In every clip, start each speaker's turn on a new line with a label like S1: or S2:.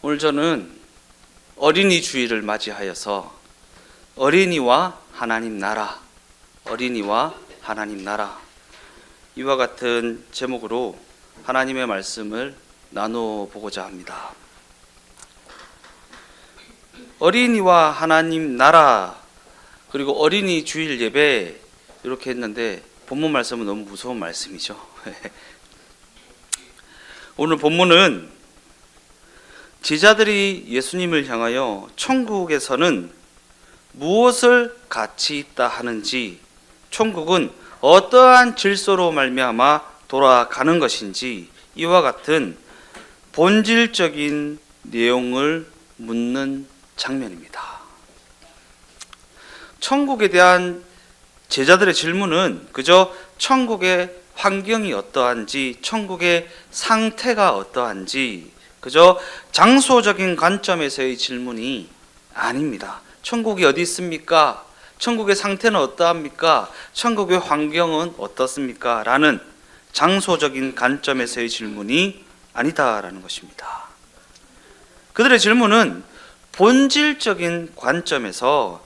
S1: 오늘 저는 어린이 주일을 맞이하여서 어린이와 하나님 나라, 어린이와 하나님 나라 이와 같은 제목으로 하나님의 말씀을 나누어 보고자 합니다. 어린이와 하나님 나라 그리고 어린이 주일 예배 이렇게 했는데 본문 말씀은 너무 무서운 말씀이죠. 오늘 본문은 제자들이 예수님을 향하여 천국에서는 무엇을 가치 있다 하는지 천국은 어떠한 질서로 말미암아 돌아가는 것인지 이와 같은 본질적인 내용을 묻는 장면입니다. 천국에 대한 제자들의 질문은 그저 천국의 환경이 어떠한지, 천국의 상태가 어떠한지, 그저 장소적인 관점에서의 질문이 아닙니다. 천국이 어디 있습니까? 천국의 상태는 어떠합니까? 천국의 환경은 어떻습니까? 라는 장소적인 관점에서의 질문이 아니다라는 것입니다. 그들의 질문은 본질적인 관점에서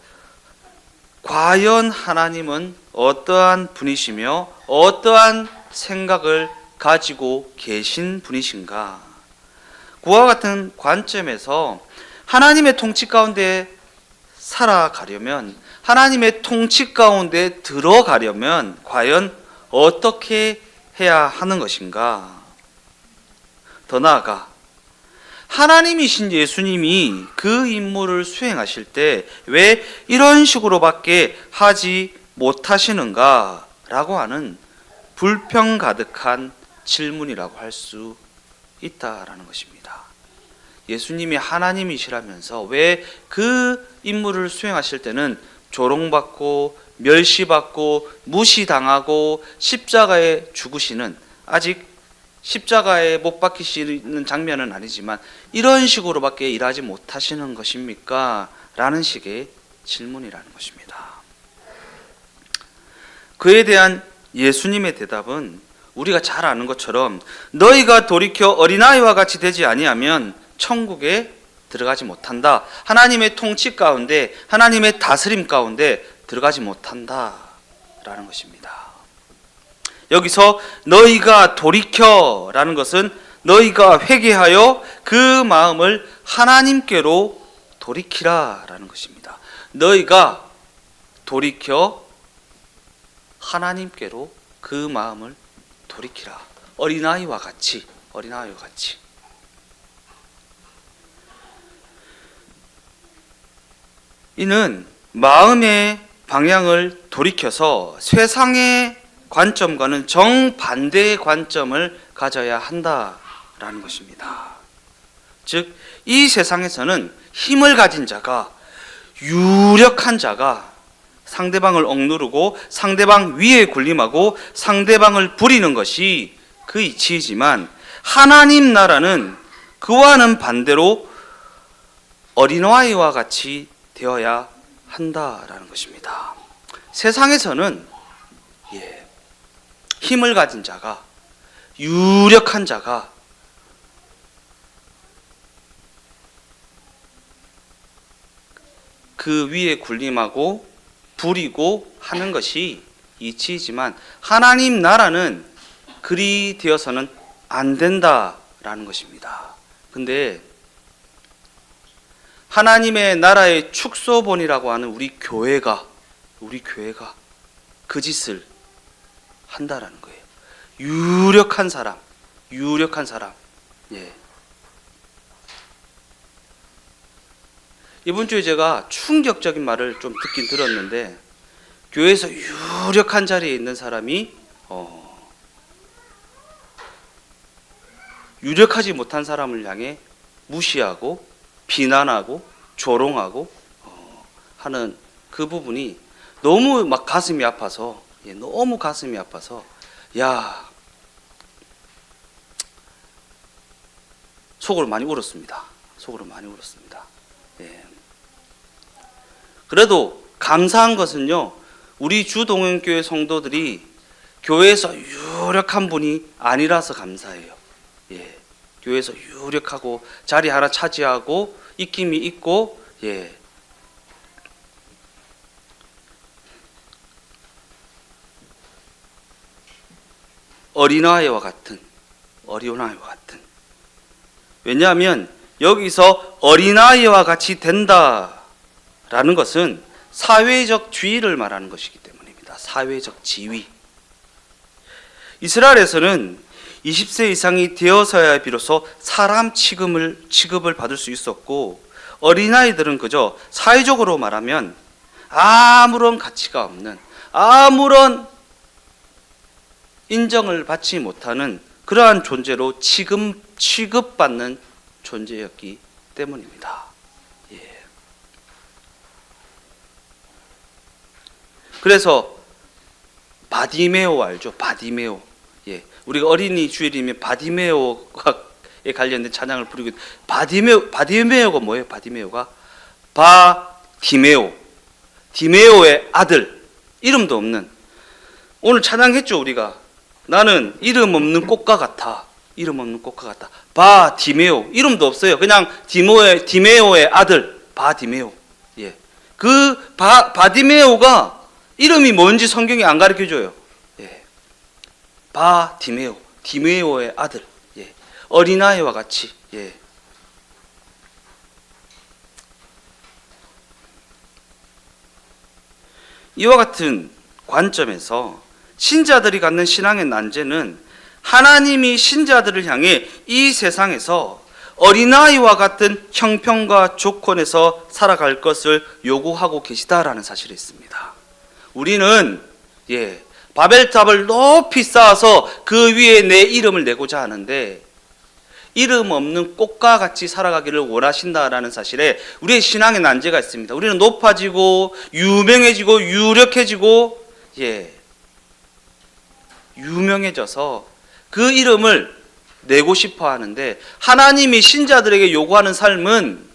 S1: 과연 하나님은 어떠한 분이시며 어떠한 생각을 가지고 계신 분이신가? 그와 같은 관점에서 하나님의 통치 가운데 살아가려면 하나님의 통치 가운데 들어가려면 과연 어떻게 해야 하는 것인가? 더 나아가 하나님이신 예수님이 그 임무를 수행하실 때 왜 이런 식으로밖에 하지 못하시는가? 라고 하는 불평 가득한 질문이라고 할 수 있다라는 것입니다. 예수님이 하나님이시라면서 왜 그 임무를 수행하실 때는 조롱받고 멸시받고 무시당하고 십자가에 죽으시는 아직 십자가에 못 박히시는 장면은 아니지만 이런 식으로밖에 일하지 못하시는 것입니까? 라는 식의 질문이라는 것입니다. 그에 대한 예수님의 대답은 우리가 잘 아는 것처럼 너희가 돌이켜 어린아이와 같이 되지 아니하면 천국에 들어가지 못한다. 하나님의 통치 가운데 하나님의 다스림 가운데 들어가지 못한다. 라는 것입니다. 여기서 너희가 돌이켜 라는 것은 너희가 회개하여 그 마음을 하나님께로 돌이키라 라는 것입니다. 너희가 돌이켜 하나님께로 그 마음을 돌이키라. 어린아이와 같이 어린아이와 같이 이는 마음의 방향을 돌이켜서 세상의 관점과는 정반대의 관점을 가져야 한다라는 것입니다. 즉, 이 세상에서는 힘을 가진 자가, 유력한 자가 상대방을 억누르고 상대방 위에 군림하고 상대방을 부리는 것이 그 이치이지만 하나님 나라는 그와는 반대로 어린아이와 같이 되어야 한다라는 것입니다. 세상에서는 예, 힘을 가진 자가 유력한 자가 그 위에 군림하고 부리고 하는 것이 이치이지만 하나님 나라는 그리 되어서는 안 된다라는 것입니다. 근데 하나님의 나라의 축소본이라고 하는 우리 교회가 우리 교회가 그 짓을 한다라는 거예요. 유력한 사람, 유력한 사람. 예. 이번 주에 제가 충격적인 말을 좀 듣긴 들었는데 교회에서 유력한 자리에 있는 사람이 어, 유력하지 못한 사람을 향해 무시하고 비난하고 조롱하고 어, 하는 그 부분이 너무 막 가슴이 아파서 예, 너무 가슴이 아파서 야 속으로 많이 울었습니다. 속으로 많이 울었습니다. 예. 그래도 감사한 것은요, 우리 주동현교회 성도들이 교회에서 유력한 분이 아니라서 감사해요. 예. 교회에서 유력하고 자리 하나 차지하고 입김이 있고 예. 어린아이와 같은 어린아이와 같은 왜냐하면 여기서 어린아이와 같이 된다라는 것은 사회적 지위를 말하는 것이기 때문입니다. 사회적 지위. 이스라엘에서는 20세 이상이 되어서야 비로소 사람 취급을 취급을 받을 수 있었고 어린아이들은 그저 사회적으로 말하면 아무런 가치가 없는 아무런 인정을 받지 못하는 그러한 존재로 취급 취급받는 존재였기 때문입니다. 예. 그래서 바디메오 알죠? 바디메오. 예. 우리가 어린이 주일이면 바디메오에 관련된 찬양을 부르고 있- 바디메오 바디메오가 뭐예요? 바디메오가 바디메오. 디메오의 아들. 이름도 없는 오늘 찬양했죠, 우리가. 나는 이름 없는 꽃과 같아. 이름 없는 꽃과 같다. 바 디메오 이름도 없어요. 그냥 디모의 디메오의 아들 바 디메오. 예. 그 바, 바디메오가 이름이 뭔지 성경이 안 가르쳐 줘요. 예. 바 디메오. 디메오의 아들. 예. 어린아이와 같이 예. 이와 같은 관점에서 신자들이 갖는 신앙의 난제는 하나님이 신자들을 향해 이 세상에서 어린아이와 같은 형편과 조건에서 살아갈 것을 요구하고 계시다라는 사실이 있습니다. 우리는 예, 바벨탑을 높이 쌓아서 그 위에 내 이름을 내고자 하는데 이름 없는 꽃과 같이 살아가기를 원하신다라는 사실에 우리의 신앙의 난제가 있습니다. 우리는 높아지고 유명해지고 유력해지고 예. 유명해져서 그 이름을 내고 싶어 하는데 하나님이 신자들에게 요구하는 삶은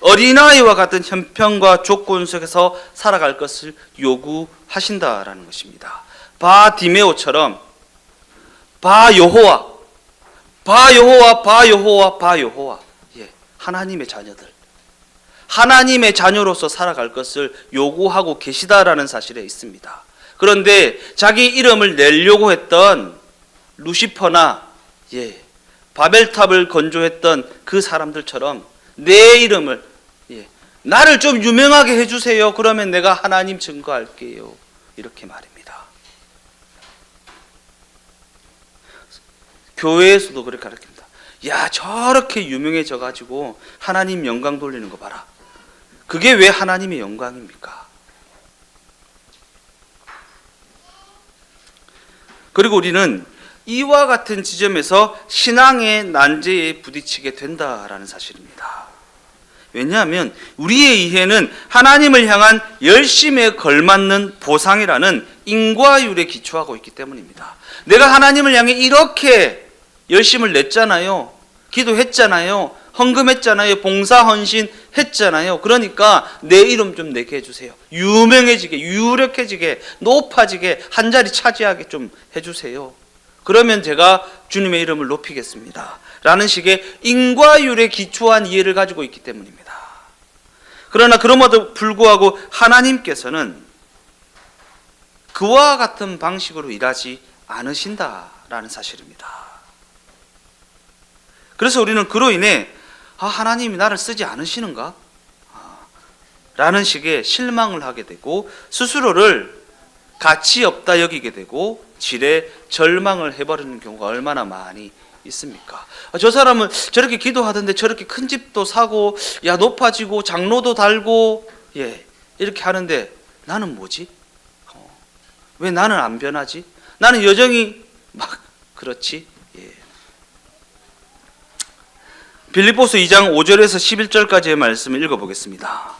S1: 어린아이와 같은 형편과 조건 속에서 살아갈 것을 요구하신다라는 것입니다. 바 디메오처럼 바 여호와 바 여호와 바 여호와 바 여호와 예 하나님의 자녀들 하나님의 자녀로서 살아갈 것을 요구하고 계시다라는 사실에 있습니다. 그런데 자기 이름을 내려고 했던 루시퍼나 예 바벨탑을 건조했던 그 사람들처럼 내 이름을 예 나를 좀 유명하게 해주세요. 그러면 내가 하나님 증거할게요. 이렇게 말입니다. 교회에서도 그렇게 가르칩니다. 야 저렇게 유명해져 가지고 하나님 영광 돌리는 거 봐라. 그게 왜 하나님의 영광입니까? 그리고 우리는 이와 같은 지점에서 신앙의 난제에 부딪히게 된다라는 사실입니다. 왜냐하면 우리의 이해는 하나님을 향한 열심에 걸맞는 보상이라는 인과율에 기초하고 있기 때문입니다. 내가 하나님을 향해 이렇게 열심을 냈잖아요. 기도했잖아요. 헌금했잖아요. 봉사 헌신 했잖아요. 그러니까 내 이름 좀 내게 해주세요. 유명해지게, 유력해지게, 높아지게, 한 자리 차지하게 좀 해주세요. 그러면 제가 주님의 이름을 높이겠습니다. 라는 식의 인과율에 기초한 이해를 가지고 있기 때문입니다. 그러나 그럼에도 불구하고 하나님께서는 그와 같은 방식으로 일하지 않으신다라는 사실입니다. 그래서 우리는 그로 인해 아, 하나님이 나를 쓰지 않으시는가? 아, 라는 식의 실망을 하게 되고 스스로를 가치 없다 여기게 되고 질에 절망을 해버리는 경우가 얼마나 많이 있습니까? 아, 저 사람은 저렇게 기도하던데 저렇게 큰 집도 사고 야 높아지고 장로도 달고 예 이렇게 하는데 나는 뭐지? 어, 왜 나는 안 변하지? 나는 여전히 막 그렇지? 예. 빌립보서 2장 5절에서 11절까지의 말씀을 읽어보겠습니다.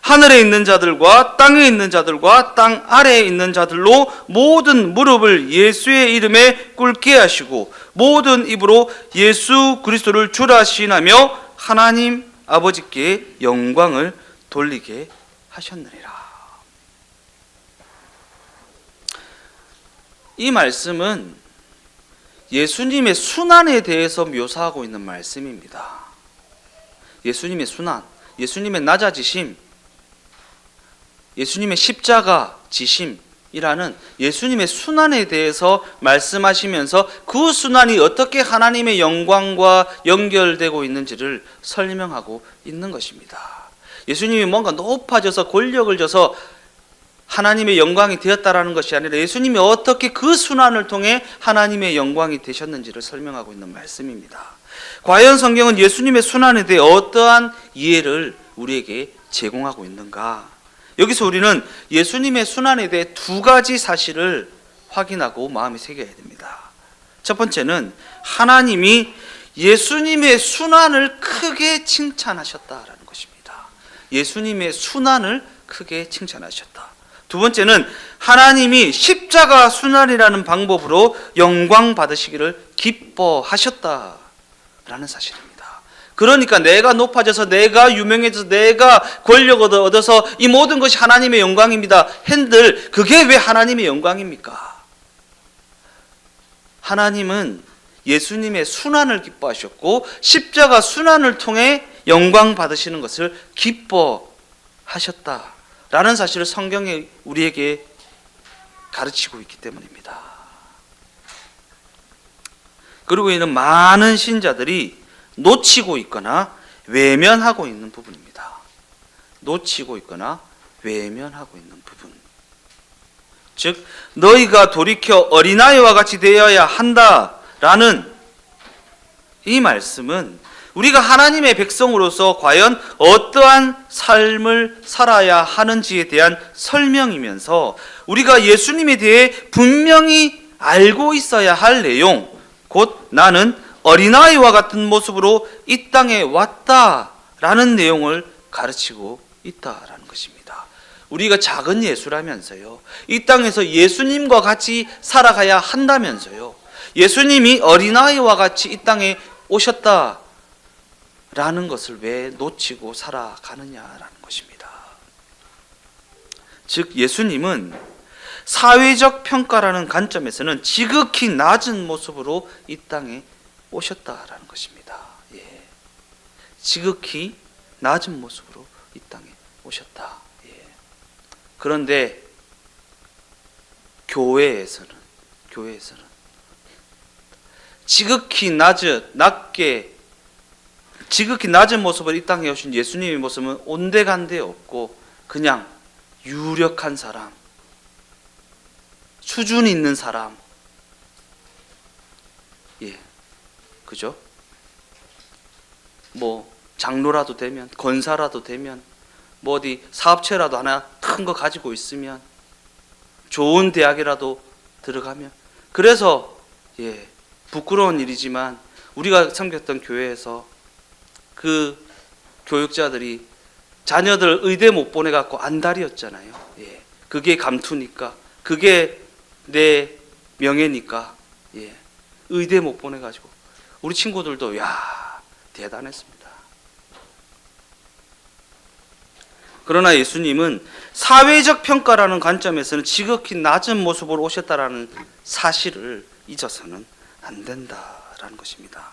S1: 하늘에 있는 자들과 땅에 있는 자들과 땅 아래에 있는 자들로 모든 무릎을 예수의 이름에 꿇게 하시고 모든 입으로 예수 그리스도를 주라 시인하며 하나님 아버지께 영광을 돌리게 하셨느니라. 이 말씀은 예수님의 순환에 대해서 묘사하고 있는 말씀입니다. 예수님의 순환, 예수님의 낮아지심, 예수님의 십자가 지심이라는 예수님의 순환에 대해서 말씀하시면서 그 순환이 어떻게 하나님의 영광과 연결되고 있는지를 설명하고 있는 것입니다. 예수님이 뭔가 높아져서 권력을 져서 하나님의 영광이 되었다라는 것이 아니라 예수님이 어떻게 그 순환을 통해 하나님의 영광이 되셨는지를 설명하고 있는 말씀입니다. 과연 성경은 예수님의 순환에 대해 어떠한 이해를 우리에게 제공하고 있는가? 여기서 우리는 예수님의 순환에 대해 두 가지 사실을 확인하고 마음에 새겨야 됩니다. 첫 번째는 하나님이 예수님의 순환을 크게 칭찬하셨다라는 것입니다. 예수님의 순환을 크게 칭찬하셨다. 두 번째는 하나님이 십자가 순환이라는 방법으로 영광 받으시기를 기뻐하셨다라는 사실입니다. 그러니까 내가 높아져서 내가 유명해져서 내가 권력을 얻어서 이 모든 것이 하나님의 영광입니다. 핸들 그게 왜 하나님의 영광입니까? 하나님은 예수님의 순환을 기뻐하셨고 십자가 순환을 통해 영광 받으시는 것을 기뻐하셨다라는 사실을 성경에 우리에게 가르치고 있기 때문입니다. 그리고 이는 많은 신자들이 놓치고 있거나 외면하고 있는 부분입니다. 놓치고 있거나 외면하고 있는 부분. 즉 너희가 돌이켜 어린아이와 같이 되어야 한다라는 이 말씀은 우리가 하나님의 백성으로서 과연 어떠한 삶을 살아야 하는지에 대한 설명이면서 우리가 예수님에 대해 분명히 알고 있어야 할 내용, 곧 나는 어린아이와 같은 모습으로 이 땅에 왔다라는 내용을 가르치고 있다라는 것입니다. 우리가 작은 예수라면서요. 이 땅에서 예수님과 같이 살아가야 한다면서요. 예수님이 어린아이와 같이 이 땅에 오셨다라는 것을 왜 놓치고 살아가느냐라는 것입니다. 즉 예수님은 사회적 평가라는 관점에서는 지극히 낮은 모습으로 이 땅에 오셨다라는 것입니다. 예. 지극히 낮은 모습으로 이 땅에 오셨다. 예. 그런데 교회에서는 교회에서는 지극히 낮은 낮게 지극히 낮은 모습으로 이 땅에 오신 예수님의 모습은 온데간데 없고 그냥 유력한 사람, 수준 있는 사람, 예, 그죠? 뭐 장로라도 되면 권사라도 되면 뭐 어디 사업체라도 하나 큰 거 가지고 있으면 좋은 대학이라도 들어가면 그래서 예 부끄러운 일이지만 우리가 섬겼던 교회에서 그 교육자들이 자녀들 의대 못 보내 갖고 안달이었잖아요. 예 그게 감투니까 그게 내 명예니까 예 의대 못 보내 가지고 우리 친구들도 야 대단했습니다. 그러나 예수님은 사회적 평가라는 관점에서는 지극히 낮은 모습으로 오셨다라는 사실을 잊어서는 안 된다라는 것입니다.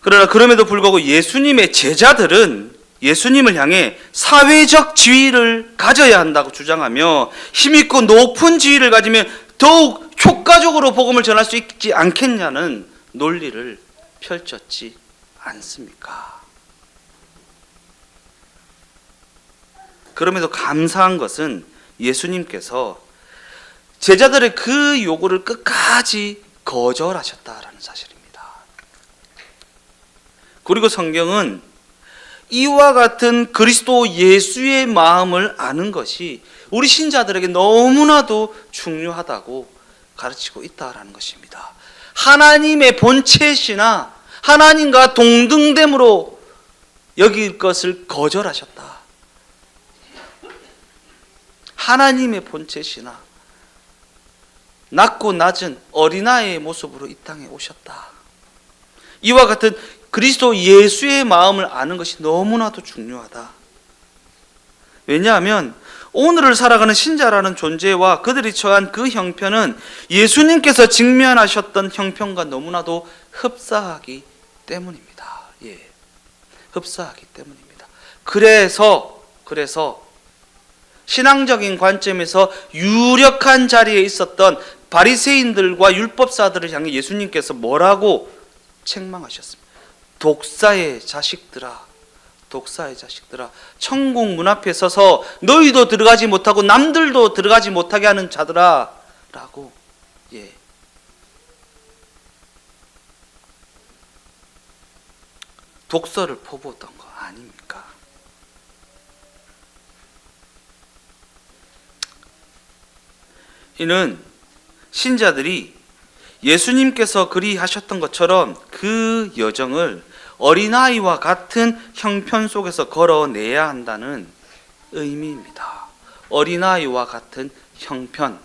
S1: 그러나 그럼에도 불구하고 예수님의 제자들은 예수님을 향해 사회적 지위를 가져야 한다고 주장하며 힘있고 높은 지위를 가지면 더욱 효과적으로 복음을 전할 수 있지 않겠냐는 논리를 펼쳤지 않습니까? 그럼에도 감사한 것은 예수님께서 제자들의 그 요구를 끝까지 거절하셨다라는 사실입니다. 그리고 성경은 이와 같은 그리스도 예수의 마음을 아는 것이 우리 신자들에게 너무나도 중요하다고 가르치고 있다라는 것입니다. 하나님의 본체시나 하나님과 동등됨으로 여길 것을 거절하셨다. 하나님의 본체시나 낮고 낮은 어린아이의 모습으로 이 땅에 오셨다. 이와 같은 그리스도 예수의 마음을 아는 것이 너무나도 중요하다. 왜냐하면 오늘을 살아가는 신자라는 존재와 그들이 처한 그 형편은 예수님께서 직면하셨던 형편과 너무나도 흡사하기 때문입니다. 예. 흡사하기 때문입니다. 그래서 그래서 신앙적인 관점에서 유력한 자리에 있었던 바리새인들과 율법사들을 향해 예수님께서 뭐라고 책망하셨습니다. 독사의 자식들아, 독사의 자식들아, 천국 문 앞에 서서 너희도 들어가지 못하고 남들도 들어가지 못하게 하는 자들아라고 예. 독서를 퍼부었던 거 아닙니까? 이는 신자들이 예수님께서 그리 하셨던 것처럼 그 여정을 어린아이와 같은 형편 속에서 걸어내야 한다는 의미입니다. 어린아이와 같은 형편.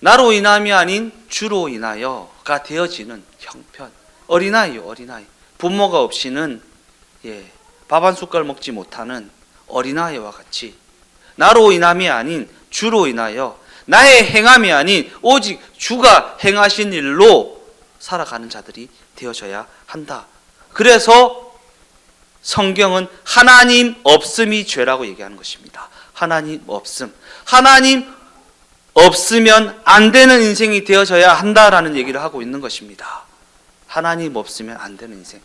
S1: 나로 인함이 아닌 주로 인하여가 되어지는 형편. 어린아이요, 어린아이. 부모가 없이는 예, 밥 한 숟갈 먹지 못하는 어린아이와 같이 나로 인함이 아닌 주로 인하여 나의 행함이 아닌 오직 주가 행하신 일로 살아가는 자들이 되어져야 한다. 그래서 성경은 하나님 없음이 죄라고 얘기하는 것입니다. 하나님 없음. 하나님 없으면 안 되는 인생이 되어져야 한다라는 얘기를 하고 있는 것입니다. 하나님 없으면 안 되는 인생.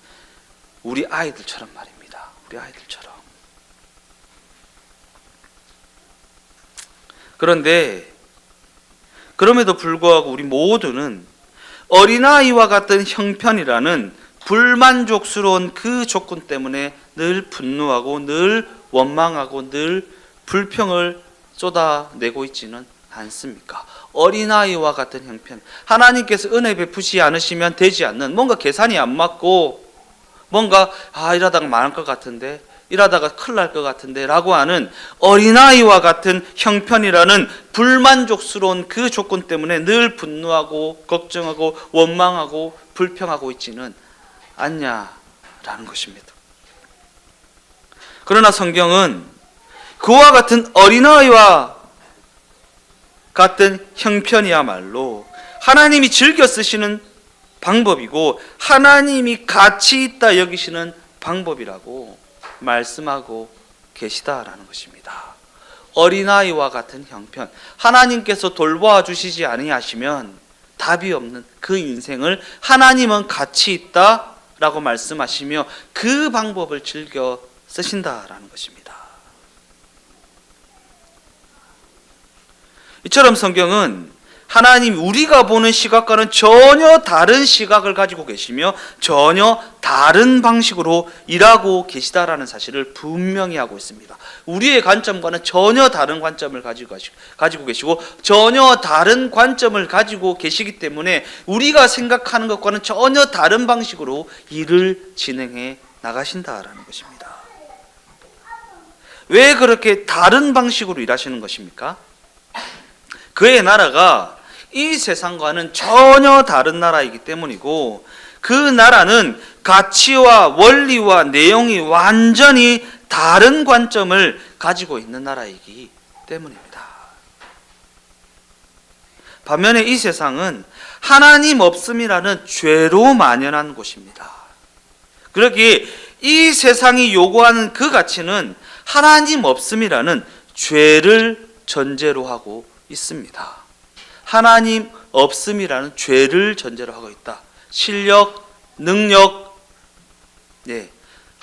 S1: 우리 아이들처럼 말입니다. 우리 아이들처럼. 그런데 그럼에도 불구하고 우리 모두는 어린아이와 같은 형편이라는 불만족스러운 그 조건 때문에 늘 분노하고 늘 원망하고 늘 불평을 쏟아내고 있지는 않습니까? 어린아이와 같은 형편. 하나님께서 은혜 베푸시 않으시면 되지 않는 뭔가 계산이 안 맞고 뭔가 아 이러다가 망할 것 같은데 이러다가 큰일 날 것 같은데 라고 하는 어린아이와 같은 형편이라는 불만족스러운 그 조건 때문에 늘 분노하고 걱정하고 원망하고 불평하고 있지는 않냐라는 것입니다. 그러나 성경은 그와 같은 어린아이와 같은 형편이야말로 하나님이 즐겨 쓰시는 방법이고 하나님이 가치 있다 여기시는 방법이라고 말씀하고 계시다라는 것입니다. 어린아이와 같은 형편 하나님께서 돌보아 주시지 아니하시면 답이 없는 그 인생을 하나님은 가치 있다 라고 말씀하시며 그 방법을 즐겨 쓰신다라는 것입니다. 이처럼 성경은 하나님 우리가 보는 시각과는 전혀 다른 시각을 가지고 계시며 전혀 다른 방식으로 일하고 계시다라는 사실을 분명히 하고 있습니다. 우리의 관점과는 전혀 다른 관점을 가지고 계시고 전혀 다른 관점을 가지고 계시기 때문에 우리가 생각하는 것과는 전혀 다른 방식으로 일을 진행해 나가신다라는 것입니다. 왜 그렇게 다른 방식으로 일하시는 것입니까? 그의 나라가 이 세상과는 전혀 다른 나라이기 때문이고 그 나라는 가치와 원리와 내용이 완전히 다른 관점을 가지고 있는 나라이기 때문입니다. 반면에 이 세상은 하나님 없음이라는 죄로 만연한 곳입니다. 그러기에 이 세상이 요구하는 그 가치는 하나님 없음이라는 죄를 전제로 하고 있습니다. 하나님 없음이라는 죄를 전제로 하고 있다. 실력, 능력, 네.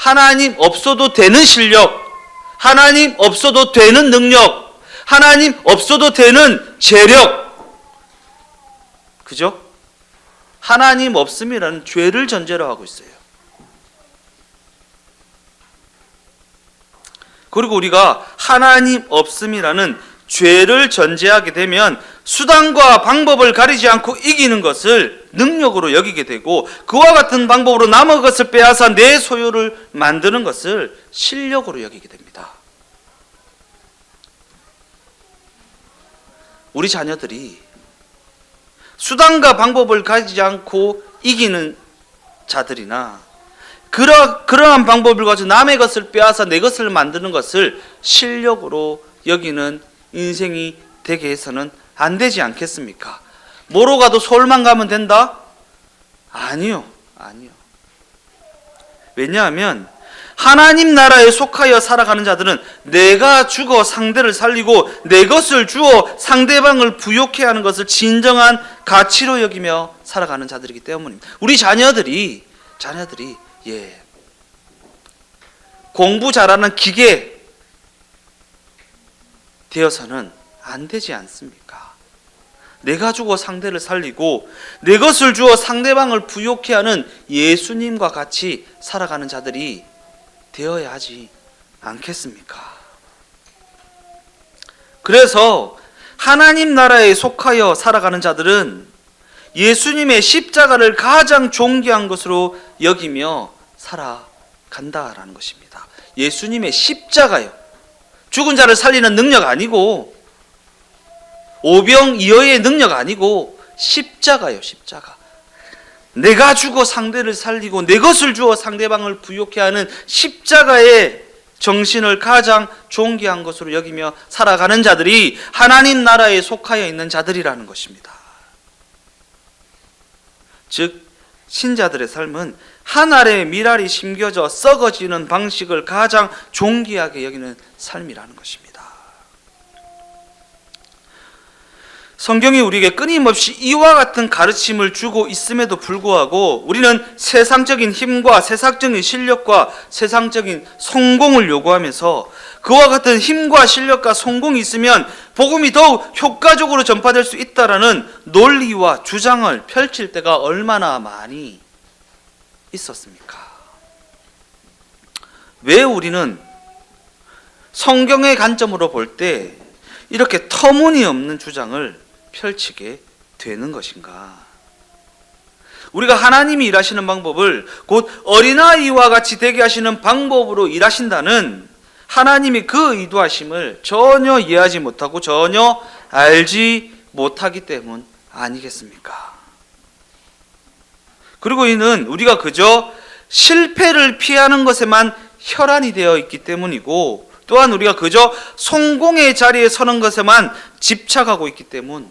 S1: 하나님 없어도 되는 실력, 하나님 없어도 되는 능력, 하나님 없어도 되는 재력. 그죠? 하나님 없음이라는 죄를 전제로 하고 있어요. 그리고 우리가 하나님 없음이라는 죄를 전제하게 되면 수단과 방법을 가리지 않고 이기는 것을 능력으로 여기게 되고 그와 같은 방법으로 남의 것을 빼앗아 내 소유를 만드는 것을 실력으로 여기게 됩니다. 우리 자녀들이 수단과 방법을 가지지 않고 이기는 자들이나 그러, 그러한 방법을 가지고 남의 것을 빼앗아 내 것을 만드는 것을 실력으로 여기는 인생이 되게 해서는 안 되지 않겠습니까? 뭐로 가도 서울만 가면 된다? 아니요. 아니요. 왜냐하면 하나님 나라에 속하여 살아가는 자들은 내가 죽어 상대를 살리고 내 것을 주어 상대방을 부욕해 하는 것을 진정한 가치로 여기며 살아가는 자들이기 때문입니다. 우리 자녀들이 자녀들이 예 공부 잘하는 기계 되어서는 안 되지 않습니까? 내가 주고 상대를 살리고 내 것을 주어 상대방을 부욕해 하는 예수님과 같이 살아가는 자들이 되어야 하지 않겠습니까? 그래서 하나님 나라에 속하여 살아가는 자들은 예수님의 십자가를 가장 존귀한 것으로 여기며 살아간다라는 것입니다. 예수님의 십자가요. 죽은 자를 살리는 능력 아니고 오병 이어의 능력 아니고 십자가요, 십자가. 내가 죽어 상대를 살리고 내 것을 주어 상대방을 부욕해 하는 십자가의 정신을 가장 존귀한 것으로 여기며 살아가는 자들이 하나님 나라에 속하여 있는 자들이라는 것입니다. 즉 신자들의 삶은 하늘의 미랄이 심겨져 썩어지는 방식을 가장 존귀하게 여기는 삶이라는 것입니다. 성경이 우리에게 끊임없이 이와 같은 가르침을 주고 있음에도 불구하고 우리는 세상적인 힘과 세상적인 실력과 세상적인 성공을 요구하면서 그와 같은 힘과 실력과 성공이 있으면 복음이 더욱 효과적으로 전파될 수 있다라는 논리와 주장을 펼칠 때가 얼마나 많이 있었습니까? 왜 우리는 성경의 관점으로 볼 때 이렇게 터무니없는 주장을 펼치게 되는 것인가? 우리가 하나님이 일하시는 방법을 곧 어린아이와 같이 되게 하시는 방법으로 일하신다는 하나님이 그 의도하심을 전혀 이해하지 못하고 전혀 알지 못하기 때문 아니겠습니까? 그리고 이는 우리가 그저 실패를 피하는 것에만 혈안이 되어 있기 때문이고 또한 우리가 그저 성공의 자리에 서는 것에만 집착하고 있기 때문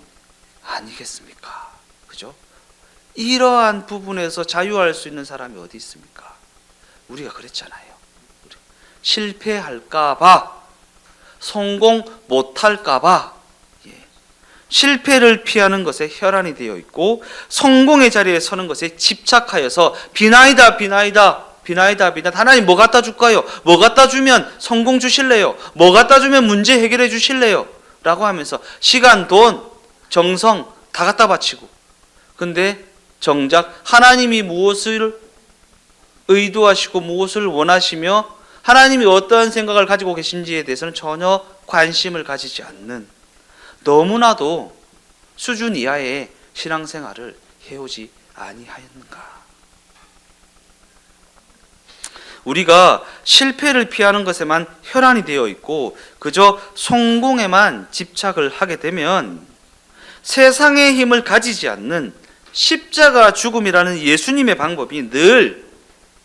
S1: 아니겠습니까? 그죠? 이러한 부분에서 자유할 수 있는 사람이 어디 있습니까? 우리가 그랬잖아요. 실패할까봐, 성공 못할까봐, 예. 실패를 피하는 것에 혈안이 되어 있고, 성공의 자리에 서는 것에 집착하여서 비나이다, 비나이다, 비나이다, 비나이다. 하나님 뭐 갖다 줄까요? 뭐 갖다 주면 성공 주실래요? 뭐 갖다 주면 문제 해결해 주실래요? 라고 하면서 시간, 돈, 정성 다 갖다 바치고. 근데 정작 하나님이 무엇을 의도하시고 무엇을 원하시며 하나님이 어떠한 생각을 가지고 계신지에 대해서는 전혀 관심을 가지지 않는 너무나도 수준 이하의 신앙생활을 해오지 아니하였는가? 우리가 실패를 피하는 것에만 혈안이 되어 있고 그저 성공에만 집착을 하게 되면 세상의 힘을 가지지 않는 십자가 죽음이라는 예수님의 방법이 늘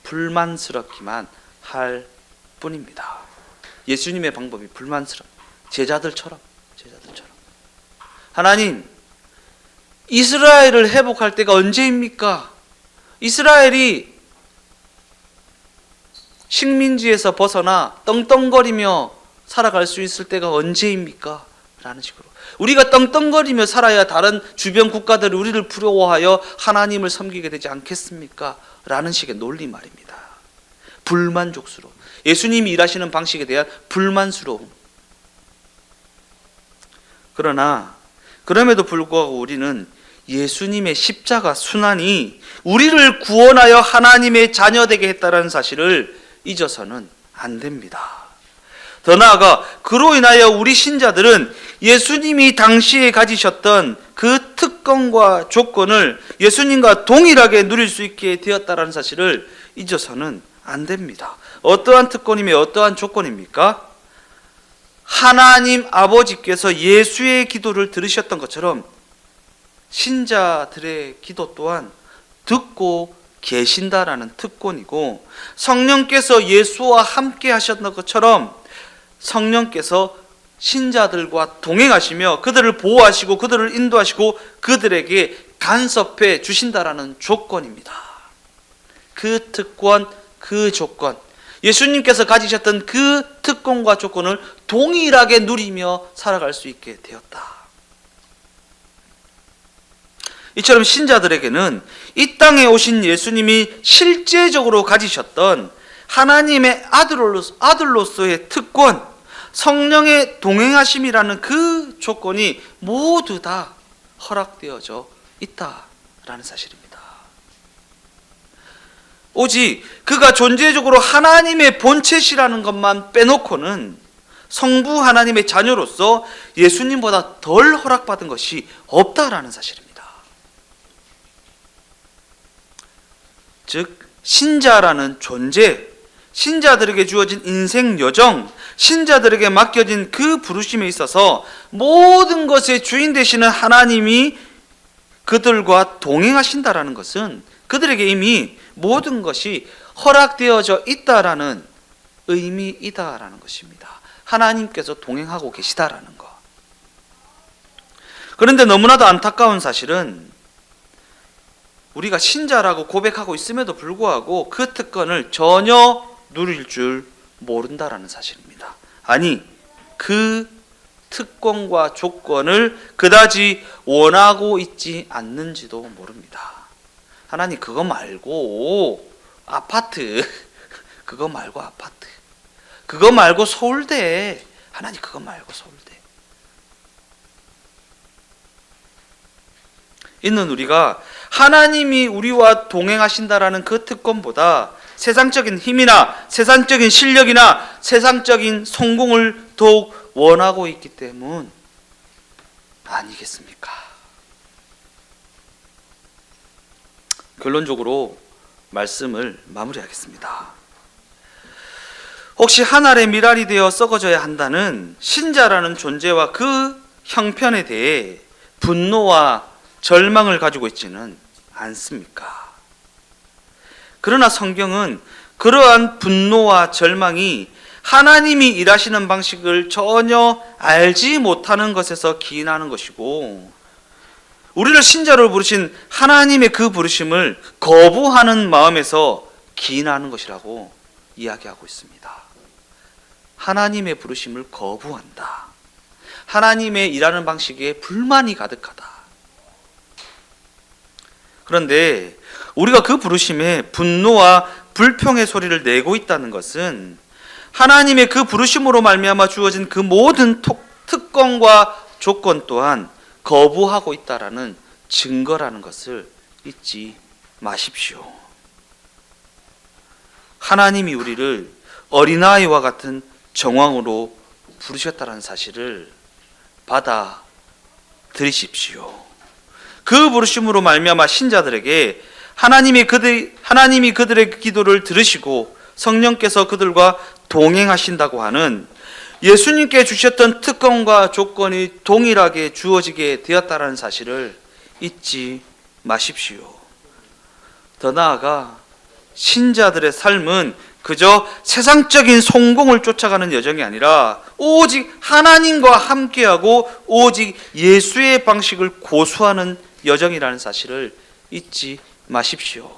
S1: 불만스럽기만 할 뿐입니다. 예수님의 방법이 불만스럽. 제자들처럼 제자들처럼. 하나님 이스라엘을 회복할 때가 언제입니까? 이스라엘이 식민지에서 벗어나 떵떵거리며 살아갈 수 있을 때가 언제입니까? 라는 식으로 우리가 떵떵거리며 살아야 다른 주변 국가들이 우리를 부러워하여 하나님을 섬기게 되지 않겠습니까? 라는 식의 논리 말입니다. 불만족스러움. 예수님이 일하시는 방식에 대한 불만스러움. 그러나 그럼에도 불구하고 우리는 예수님의 십자가 순환이 우리를 구원하여 하나님의 자녀 되게 했다는 사실을 잊어서는 안 됩니다. 더 나아가 그로 인하여 우리 신자들은 예수님이 당시에 가지셨던 그 특권과 조건을 예수님과 동일하게 누릴 수 있게 되었다라는 사실을 잊어서는 안 됩니다. 어떠한 특권이며 어떠한 조건입니까? 하나님 아버지께서 예수의 기도를 들으셨던 것처럼 신자들의 기도 또한 듣고 계신다라는 특권이고 성령께서 예수와 함께 하셨던 것처럼 성령께서 신자들과 동행하시며 그들을 보호하시고 그들을 인도하시고 그들에게 간섭해 주신다라는 조건입니다. 그 특권, 그 조건, 예수님께서 가지셨던 그 특권과 조건을 동일하게 누리며 살아갈 수 있게 되었다. 이처럼 신자들에게는 이 땅에 오신 예수님이 실제적으로 가지셨던 하나님의 아들로서, 아들로서의 특권, 성령의 동행하심이라는 그 조건이 모두 다 허락되어져 있다라는 사실입니다. 오직 그가 존재적으로 하나님의 본체시라는 것만 빼놓고는 성부 하나님의 자녀로서 예수님보다 덜 허락받은 것이 없다라는 사실입니다. 즉 신자라는 존재, 신자들에게 주어진 인생 여정, 신자들에게 맡겨진 그 부르심에 있어서 모든 것의 주인 되시는 하나님이 그들과 동행하신다라는 것은 그들에게 이미 모든 것이 허락되어져 있다라는 의미이다라는 것입니다. 하나님께서 동행하고 계시다라는 것. 그런데 너무나도 안타까운 사실은 우리가 신자라고 고백하고 있음에도 불구하고 그 특권을 전혀 누릴 줄 모른다라는 사실입니다. 아니, 그 특권과 조건을 그다지 원하고 있지 않는지도 모릅니다. 하나님 그거 말고 아파트 그거 말고 아파트 그거 말고 서울대 하나님 그거 말고 서울대 있는 우리가 하나님이 우리와 동행하신다라는 그 특권보다 세상적인 힘이나 세상적인 실력이나 세상적인 성공을 더욱 원하고 있기 때문 아니겠습니까? 결론적으로 말씀을 마무리하겠습니다. 혹시 하늘의 미랄이 되어 썩어져야 한다는 신자라는 존재와 그 형편에 대해 분노와 절망을 가지고 있지는 않습니까? 그러나 성경은 그러한 분노와 절망이 하나님이 일하시는 방식을 전혀 알지 못하는 것에서 기인하는 것이고 우리를 신자로 부르신 하나님의 그 부르심을 거부하는 마음에서 기인하는 것이라고 이야기하고 있습니다. 하나님의 부르심을 거부한다. 하나님의 일하는 방식에 불만이 가득하다. 그런데 우리가 그 부르심에 분노와 불평의 소리를 내고 있다는 것은 하나님의 그 부르심으로 말미암아 주어진 그 모든 특권과 조건 또한 거부하고 있다라는 증거라는 것을 잊지 마십시오. 하나님이 우리를 어린아이와 같은 정황으로 부르셨다는 사실을 받아 들이십시오. 그 부르심으로 말미암아 신자들에게 하나님이 그들 하나님이 그들의 기도를 들으시고 성령께서 그들과 동행하신다고 하는 예수님께 주셨던 특권과 조건이 동일하게 주어지게 되었다라는 사실을 잊지 마십시오. 더 나아가 신자들의 삶은 그저 세상적인 성공을 쫓아가는 여정이 아니라 오직 하나님과 함께하고 오직 예수의 방식을 고수하는 여정이라는 사실을 잊지 마십시오.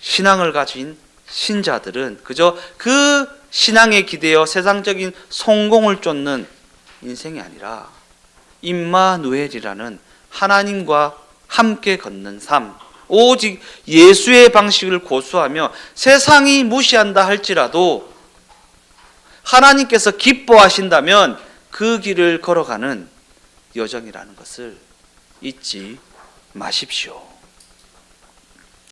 S1: 신앙을 가진 신자들은 그저 그 신앙에 기대어 세상적인 성공을 쫓는 인생이 아니라 임마누엘이라는 하나님과 함께 걷는 삶, 오직 예수의 방식을 고수하며 세상이 무시한다 할지라도 하나님께서 기뻐하신다면 그 길을 걸어가는 여정이라는 것을 잊지 마십시오.